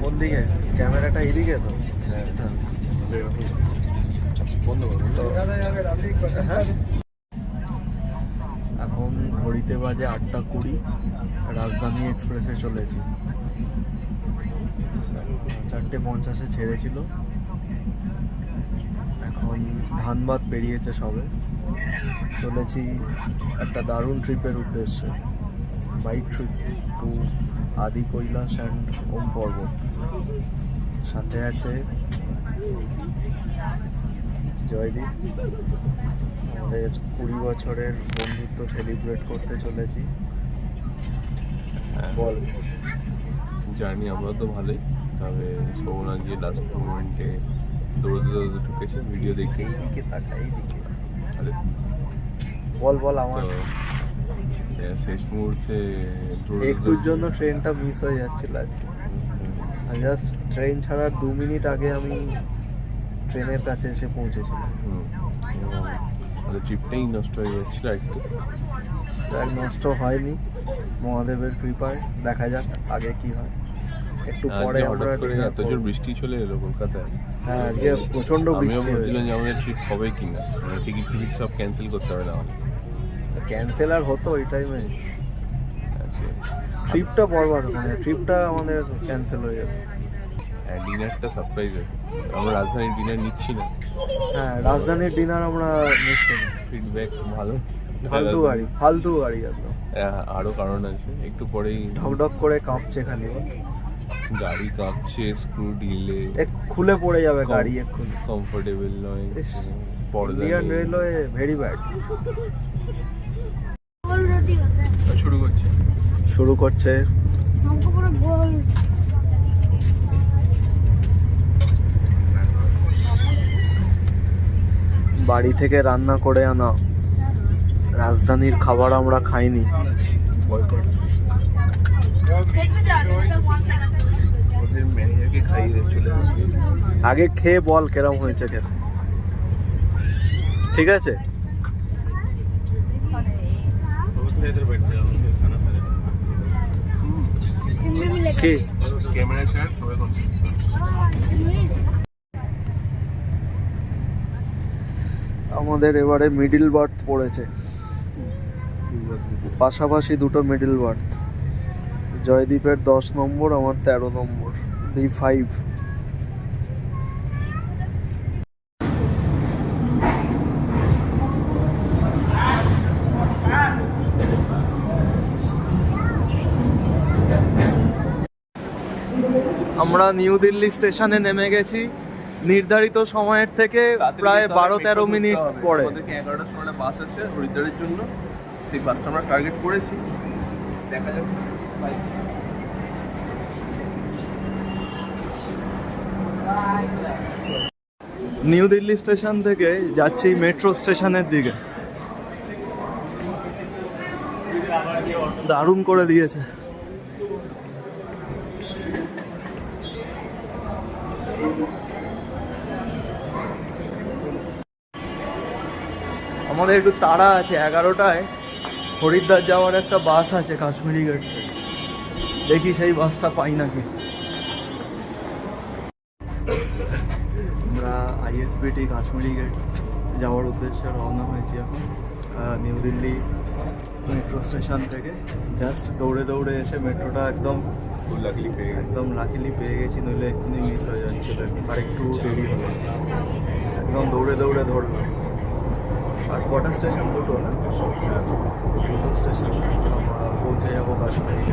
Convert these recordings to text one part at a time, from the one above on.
কোন দিকে? ক্যামেরাটা এইদিকে তো? হ্যাঁ। এখন ঘড়িতে বাজে আটটা কুড়ি, রাজধানী এক্সপ্রেসে চলেছি। চারটে পঞ্চাশে ছেড়েছিল। এখন ধানবাদ পেরিয়েছে সবে। চলেছি একটা দারুণ ট্রিপের উদ্দেশ্যে। বাইক ট্রিপ টু আদি কৈলাস অ্যান্ড ওম পর্বত। সাথে আছে জয়দীপ। আমাদের কুড়ি বছরের বন্ধুত্ব সেলিব্রেট করতে চলেছি। বল। জার্নি আমরা তো ভালোই। তবে সৌনাথ যে লাস্ট মোমেন্টে দৌড়তে দৌড়তে ঢুকেছে ভিডিও দেখে। এইদিকে তাকা এইদিকে। আরে। বল বল আমার। শেষ মুহূর্তে একটুর জন্য ট্রেনটা মিস হয়ে যাচ্ছিল আজকে। জাস্ট ট্রেন ছাড়ার দু মিনিট আগে আমি ট্রেনের কাছে এসে পৌঁছেছিলাম। ট্রিপটাই নষ্ট হয়ে যাচ্ছিল একটু ট্রেন নষ্ট হয়নি। মহাদেবের কৃপায় দেখা যাক আগে কি হয়। একটু পরে আমরা এত জোর বৃষ্টি চলে এলো কলকাতায়? হ্যাঁ আজকে প্রচণ্ড বৃষ্টি যে আমাদের ট্রিপ হবে কিনা। টিকিট ফিকিট সব ক্যান্সেল করতে হবে না ক্যান্সেল আর হতো ওই টাইমে আচ্ছা ট্রিপটা বরবাদ মানে ট্রিপটা আমাদের ক্যান্সেল হয়ে যাবে ডিনারটা সারপ্রাইজ আমরা রাজধানীর ডিনার নিচ্ছি না। হ্যাঁ রাজধানীর ডিনার আমরা নিচ্ছি না। ফিডব্যাক ভালো। ফালতু গাড়ি ফালতু গাড়ি একদম। হ্যাঁ, আরও কারণ আছে। একটু পরেই ঢকঢক করে কাঁপছে খালি। গাড়ি কাঁপছে স্ক্রু ঢিলে এক খুলে পড়ে যাবে গাড়ি এক্ষুনি। কমফোর্টেবল নয়। পর্দা রেলওয়ে ভেরি ব্যাড শুরু করছে। বাড়ি থেকে রান্না করে আনা। রাজধানীর খাবার আমরা খাইনি। আগে খেয়ে বল কেরম হয়েছে কেন ঠিক আছে? আমাদের এবারে মিডিল বার্থ পড়েছে। পাশাপাশি দুটো মিডিল বার্থ জয়দীপের দশ নম্বর, আমার তেরো নম্বর। ভি ফাইভ আমরা নিউ দিল্লি স্টেশনে নেমে গেছি। নির্ধারিত সময়ের থেকে প্রায় বারো তেরো মিনিট পরে। আমাদেরকে এগারোটার সময় বাস আছে হরিদ্বারের জন্য। সেই বাসটা আমরা টার্গেট করেছি। দেখা যাক। নিউ দিল্লি স্টেশন থেকে যাচ্ছি মেট্রো স্টেশনের দিকে। দারুণ করে দিয়েছে। আমাদের একটু তাড়া আছে এগারোটায় হরিদ্বার যাওয়ার একটা বাস আছে কাশ্মীরি গেট থেকে। দেখি সেই বাসটা পাই নাকি। আমরা আইএসবিটি কাশ্মীরি গেট যাওয়ার উদ্দেশ্যে রওনা হয়েছি এখন নিউ দিল্লি মেট্রো স্টেশন থেকে। জাস্ট দৌড়ে দৌড়ে এসে মেট্রোটা একদম পেয়ে একদম লাকিলি পেয়ে গেছি নইলে এক্ষুনি মিস হয়ে যাচ্ছিল আর একটু দেরি হলো। একদম দৌড়ে দৌড়ে ধরলাম। আর কটা স্টেশন দুটো না? দুটো স্টেশন পৌঁছে যাব কাশ্মীরি।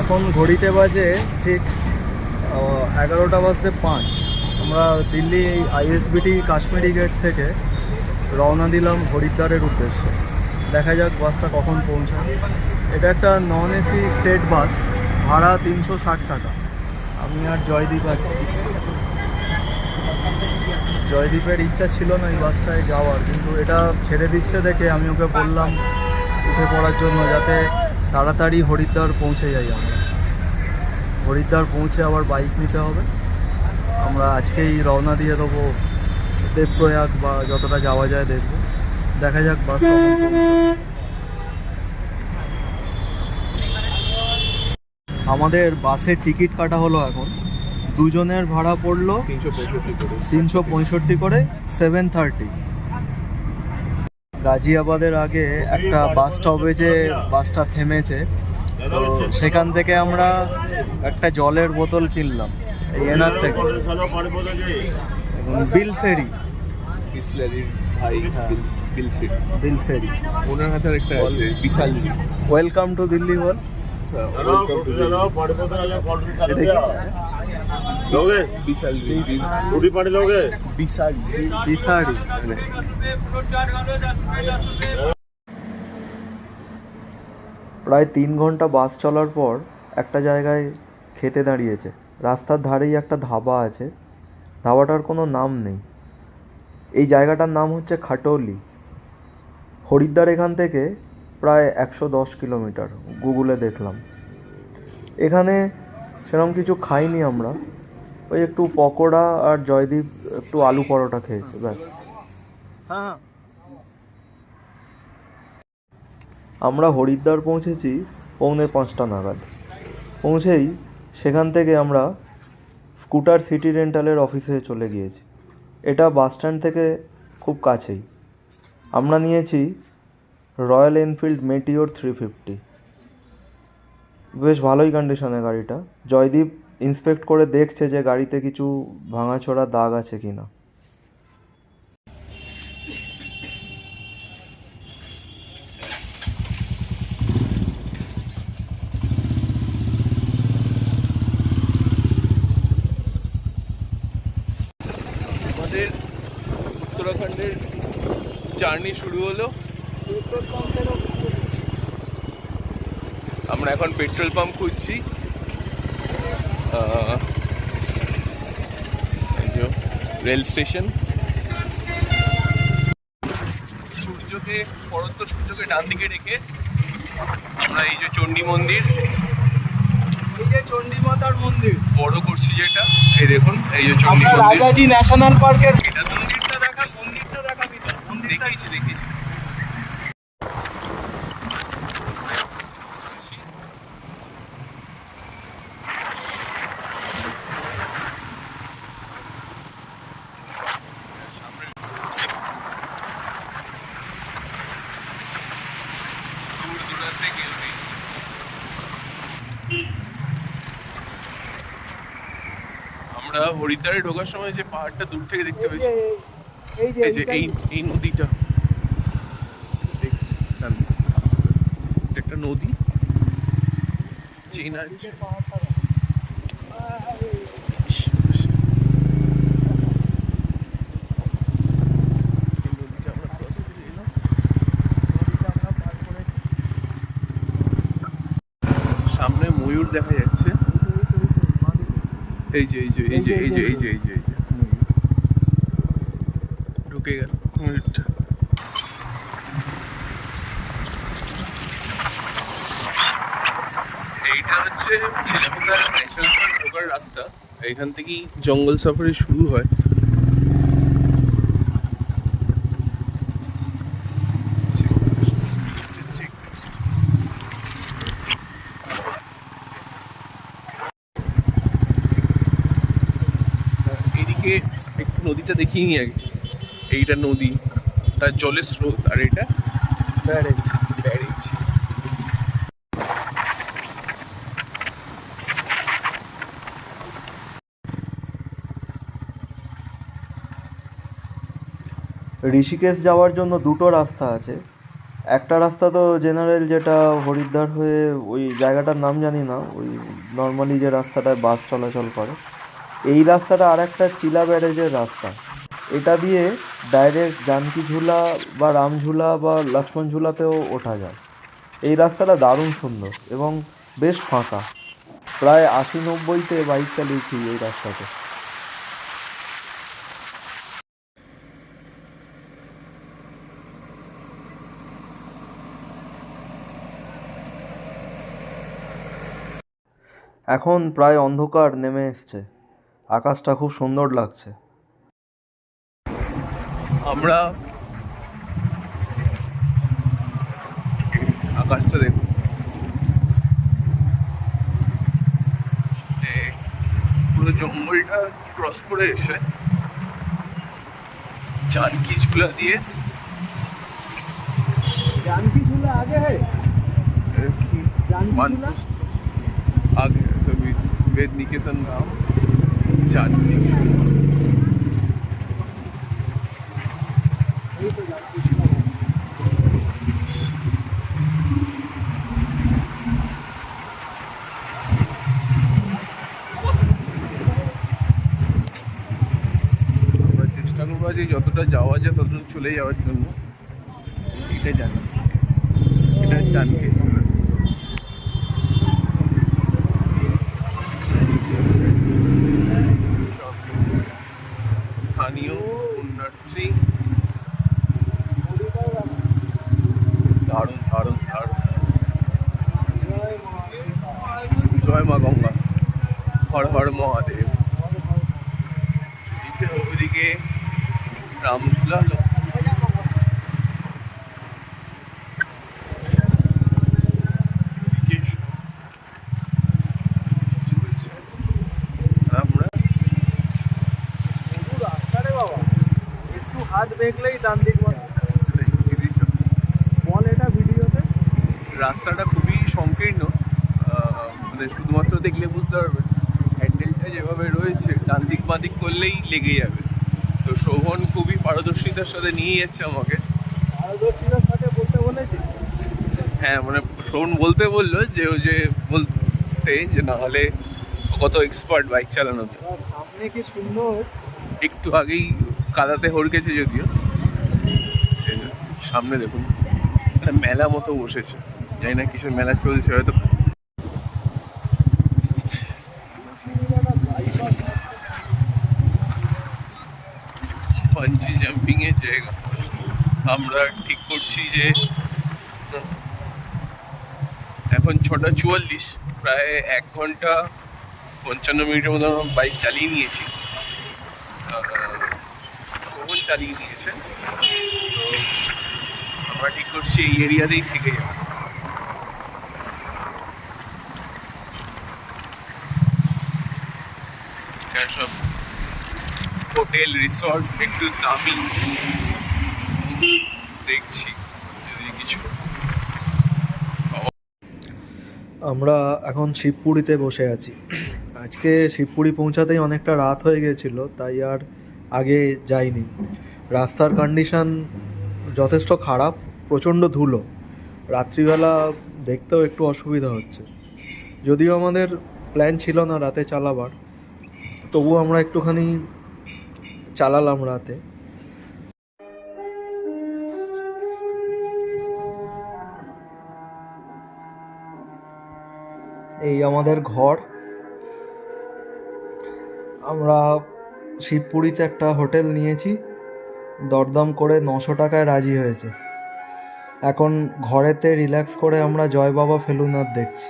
এখন ঘড়িতে বাজে ঠিক এগারোটা বাজতে পাঁচ। আমরা দিল্লি আইএসবিটি কাশ্মীরি গেট থেকে রওনা দিলাম হরিদ্বারের উদ্দেশ্যে। দেখা যাক বাসটা কখন পৌঁছায়। এটা একটা নন এসি স্টেট বাস ভাড়া তিনশো ষাট টাকা। আমি আর জয়দীপ আছি। জয়দীপের ইচ্ছা ছিল না এই বাসটায় যাওয়ার, কিন্তু এটা ছেড়ে দিচ্ছে দেখে আমি ওকে বললাম উঠে পড়ার জন্য যাতে তাড়াতাড়ি হরিদ্বার পৌঁছে যাই আমরা। হরিদ্বার পৌঁছে আবার বাইক নিতে হবে। আমরা আজকেই রওনা দিয়ে দেবো দেবপ্রয়াগ বা যতটা যাওয়া যায় দেখব। দেখা যাক বাস আমাদের বাসের টিকিট কাটা হলো এখন। দুজনের ভাড়া পড়ল তিনশো পঁয়ষট্টি করে। সেভেন থার্টি গাজিয়াবাদের আগে একটা বাস স্টপেজে বাসটা থেমেছে। তো সেখান থেকে আমরা একটা জলের বোতল কিনলাম এই এনার থেকে। বিল ফেরি। বিলসিট বিল ফেরি। ওনার হাতে একটা বিশাল ওয়েলকাম টু দিল্লি বল। ওয়েলকাম টু लोगे বিশাল रोटी पानी लोगे বিশাল বিসারি প্রায় তিন ঘন্টা বাস চলার পর একটা জায়গায় খেতে দাঁড়িয়েছে রাস্তার ধারেই একটা ধাবা আছে ধাবাটার কোনো নাম নেই এই জায়গাটার নাম হচ্ছে খাটৌলি হরিদ্বার এখান থেকে প্রায় একশো দশ কিলোমিটার গুগলে দেখলাম এখানে সেরকম কিছু খাইনি আমরা। ওই একটু পকোড়া আর জয়দীপ একটু আলু পরোটা খেয়েছে ব্যাস। হ্যাঁ আমরা হরিদ্বার পৌঁছেছি পৌনে পাঁচটা নাগাদ। পৌঁছেই সেখান থেকে আমরা স্কুটার সিটি রেন্টালের অফিসে চলে গিয়েছি। এটা বাস স্ট্যান্ড থেকে খুব কাছেই। আমরা নিয়েছি Royal Enfield Meteor three fifty. বেশ ভালোই কন্ডিশনে গাড়িটা। জয়দীপ ইন্সপেক্ট করে দেখছে যে গাড়িতে কিছু ভাঙাচোরা দাগ আছে কি না আমাদের উত্তরাখণ্ডের জার্নি শুরু হলো। আমরা এখন পেট্রোল পাম্প খুঁজছি। এই যে রেল স্টেশন। সূর্যকে পরন্ত সূর্যকে ডান দিকে রেখে আমরা এই যে চণ্ডী মন্দির। এই যে চণ্ডীমাতার মন্দির। বড় করছি যেটা। এই দেখুন এই যে চণ্ডী মন্দির। রাজাজি ন্যাশনাল পার্কের এটা মন্দিরটা দেখা মন্দিরটা দেখা ভিতর মন্দিরটা দেখিয়েছি দেখিয়েছি দূর দূরান্তে কেউ নেই আমরা হরিদ্বারে ঢোকার সময় যে পাহাড়টা দূর থেকে দেখতে পেয়েছি। এই যে এই এই নদীটা। একটা নদী। চেনা সামনে ময়ূর দেখা যাচ্ছে এই যে এই যে এই যে এই যে এই যে এই যে এই যে। ঢুকে গেল। ময়ূরটা এইটা হচ্ছে শিলাপোতা ন্যাশনাল পার্ক ঢোকার রাস্তা। এখান থেকেই জঙ্গল সাফারি শুরু হয় এদিকে একটু নদীটা দেখিয়ে নি আগে। এইটা নদী, তার জলের স্রোত, আর এটা ব্যারেজ। ব্যারেজ। ঋষিকেশ যাওয়ার জন্য দুটো রাস্তা আছে। একটা রাস্তা তো জেনারেল যেটা হরিদ্বার হয়ে ওই জায়গাটার নাম জানি না, ওই নর্মালি যে রাস্তাটায় বাস চলাচল করে। এই রাস্তাটা আর একটা চিলা ব্যারেজের রাস্তা। এটা দিয়ে ডাইরেক্ট জানকি ঝুলা বা রামঝুলা বা লক্ষ্মণ ঝুলাতেও ওঠা যায়। এই রাস্তাটা দারুণ সুন্দর এবং বেশ ফাঁকা। প্রায় আশি নব্বইতে বাইক চালিয়েছি এই রাস্তাতে। এখন প্রায় অন্ধকার নেমে এসছে। আকাশটা খুব সুন্দর লাগছে আমরা আকাশটা দেখুন জঙ্গলটা ক্রস করে এসে চারকি ঝুলা দিয়ে जानकी झूला आगे है কি মানপুর আগে তো বেদ আমরা চেষ্টা করব যে যতটা যাওয়া যায় ততটা চলে যাওয়ার জন্য। এটা জানি। এটা জানকে স্থানীয় পুণ্যার্থী দারুণ দারুণ দারুণ জয় মা গঙ্গা। হর হর মহাদেব। এটা ওদিকে রামঝুলা হাত দেখলেই ডান দিক বল এটা ভিডিওতে রাস্তাটা আহ, মানে শুধুমাত্র দেখলে বুঝতে পারবে। হ্যান্ডেলটা যেভাবে রয়েছে ডান দিক বাঁ দিক করলেই লেগে যাবে। তো শোভন খুবই পারদর্শিতার সাথে নিয়ে যাচ্ছে আমাকে। সাথে বলতে বলেছি? হ্যাঁ মানে শোভন বলতে বলল যে ও যে বলতে যে না হলে কত এক্সপার্ট বাইক চালানোতে সামনে কি সুন্দর? একটু আগেই কাদাতে হড়কেছে যদিও। সামনে দেখুন একটা মেলা মতো বসেছে। জানি না কিসের মেলা চলছে হয়তো এর জায়গা। আমরা ঠিক করছি যে এখন ছটা চুয়াল্লিশ, প্রায় এক ঘণ্টা পঞ্চান্ন মিনিটের মতো বাইক চালিয়ে নিয়েছি। শোভন চালিয়ে নিয়েছে। তো আমরা ঠিক করছি এই এরিয়াতেই থেকে যাব। সব হোটেল, রিসর্ট, একটু দামি। দেখছি, যদি কিছু। আমরা এখন শিবপুরিতে বসে আছি। আজকে শিবপুরি পৌঁছাতেই অনেকটা রাত হয়ে গেছিল, তাই আর আগে যাইনি। রাস্তার কন্ডিশন যথেষ্ট খারাপ, প্রচণ্ড ধুলো। রাত্রিবেলা দেখতেও একটু অসুবিধা হচ্ছে। যদিও আমাদের প্ল্যান ছিল না রাতে চালাবার তবু আমরা একটুখানি চালালাম রাতে। এই আমাদের ঘর। আমরা শিবপুরীতে একটা হোটেল নিয়েছি। দরদাম করে নশো টাকায় রাজি হয়েছে। এখন ঘরেতে রিল্যাক্স করে আমরা জয় বাবা ফেলুনাথ দেখছি।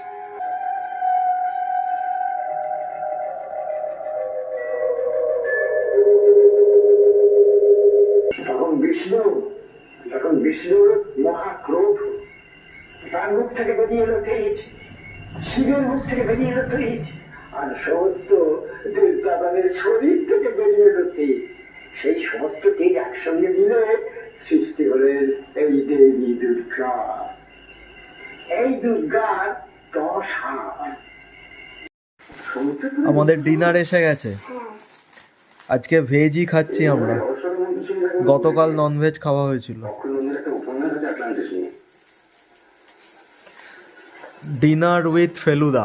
বিষ্ণু। তখন বিষ্ণুর মহাক্রোধ তার মুখ থেকে বেরিয়ে এলো তেজ শিবের মুখ থেকে বেরিয়ে এলো তেজ আর সমস্ত দেবতাদের শরীর থেকে বেরিয়ে এলো তেজ। সেই সমস্ত তেজ একসঙ্গে মিলে সৃষ্টি হলেন এই দেবী দুর্গা। এই দুর্গার দশ হাত। আমাদের ডিনার এসে গেছে। আজকে ভেজই খাচ্ছি আমরা। গতকাল ননভেজ খাওয়া হয়েছিল। ডিনার উইথ ফেলুদা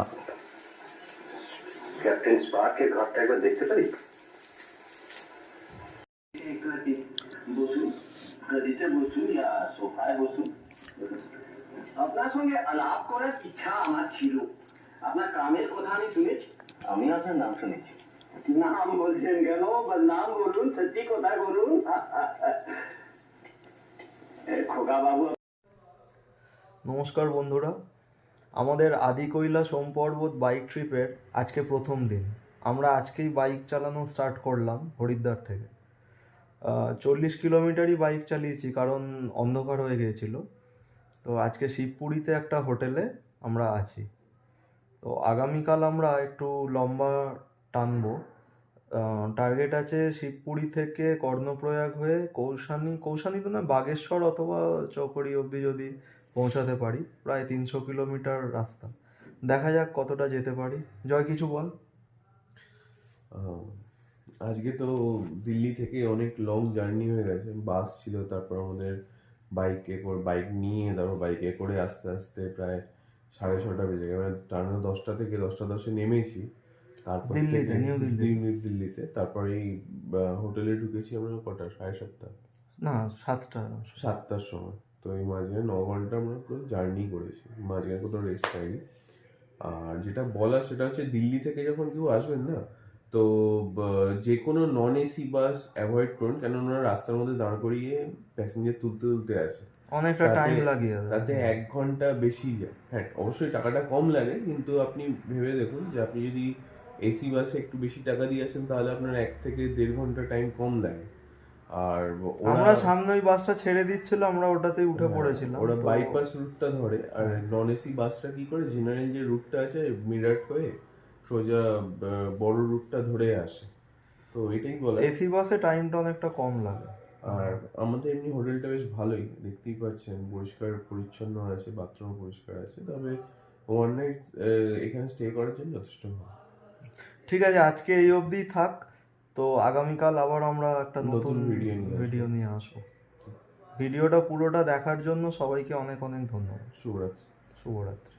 ক্যাপ্টেন স্পার্কের ঘরটা একবার দেখতে পারি? গদিতে বসুন ইয়া সোফায় বসুন আপনার সঙ্গে আলাপ করার ইচ্ছা আমার ছিল। আপনার কামের কথা আমি শুনেছি। আমি আপনার নাম শুনেছি। নাম বলছেন কেন? নাম বলুন, সত্যি কথা বলুন। খোকা বাবু। নমস্কার বন্ধুরা, আমাদের আদি কৈলা সোমপর্বত বাইক ট্রিপের আজকে প্রথম দিন। আমরা আজকেই বাইক চালানো স্টার্ট করলাম হরিদ্বার থেকে। চল্লিশ কিলোমিটারই বাইক চালিয়েছি, কারণ অন্ধকার হয়ে গিয়েছিল। তো আজকে শিবপুরীতে একটা হোটেলে আমরা আছি। তো আগামীকাল আমরা একটু লম্বা টানবো। টার্গেট আছে শিবপুরি থেকে কর্ণপ্রয়াগ হয়ে কৌশানী কৌশানী তো না বাগেশ্বর অথবা চকরি অবধি যদি পৌঁছাতে পারি, প্রায় তিনশো কিলোমিটার রাস্তা। দেখা যাক কতটা যেতে পারি। জয়, কিছু বল। আজকে তো দিল্লি থেকে অনেক লং জার্নি হয়ে গেছে। বাস ছিল, তারপর আমাদের বাইকে করে বাইক নিয়ে তারপর বাইকে করে আস্তে আস্তে প্রায় সাড়ে ছটা বেজে গেছে। মানে টানা দশটা থেকে দশটা দশে নেমেছি। তারপর দিল্লিতে, নিউ দিল্লি। দিল্লি- দিল্লিতে। তারপর এই হোটেলে ঢুকেছি আমরা কটা? সাড়ে সাতটা? না সাতটা। সাতটার সময়। তো এই মাঝখানে ন ঘণ্টা আমরা পুরো জার্নি করেছি। মাঝখানে কোথাও রেস্ট পাইনি। আর যেটা বলার সেটা হচ্ছে দিল্লি থেকে যখন কেউ আসবেন না তো যে কোনো নন এসি বাস অ্যাভয়েড করুন। কেন ওনারা রাস্তার মধ্যে দাঁড় করিয়ে প্যাসেঞ্জার তুলতে তুলতে আসে। অনেকটা টাইম দেয়। তাতে এক ঘণ্টা বেশি যায়। হ্যাঁ অবশ্যই টাকাটা কম লাগে কিন্তু আপনি ভেবে দেখুন যে আপনি যদি এসি বাসে একটু বেশি টাকা দিয়ে আসেন তাহলে আপনার এক থেকে দেড় ঘণ্টা টাইম কম লাগে। আর আমরা সামনে ওই বাসটা ছেড়ে দিচ্ছিল আমরা ওটাতেই উঠে হ্যাঁ, পড়েছিলাম। ওরা বাইপাস রুটটা ধরে আর নন এসি বাসটা কি করে জেনারেল যে রুটটা আছে মিরাট হয়ে সোজা বড় রুটটা ধরে আসে। তো এটাই বলা এসি বাসে টাইমটা অনেকটা কম লাগে। আর আমাদের এমনি হোটেলটা বেশ ভালোই দেখতেই পাচ্ছেন পরিষ্কার পরিচ্ছন্ন আছে বাথরুম পরিষ্কার আছে তবে ওয়ান নাইট এখানে স্টে করার জন্য যথেষ্ট ভালো ঠিক আছে আজকে এই অবধি থাক। তো আগামীকাল আবার আমরা একটা নতুন ভিডিও নিয়ে ভিডিও নিয়ে আসব। ভিডিওটা পুরোটা দেখার জন্য সবাইকে অনেক অনেক ধন্যবাদ। শুভরাত্রি। শুভরাত্রি।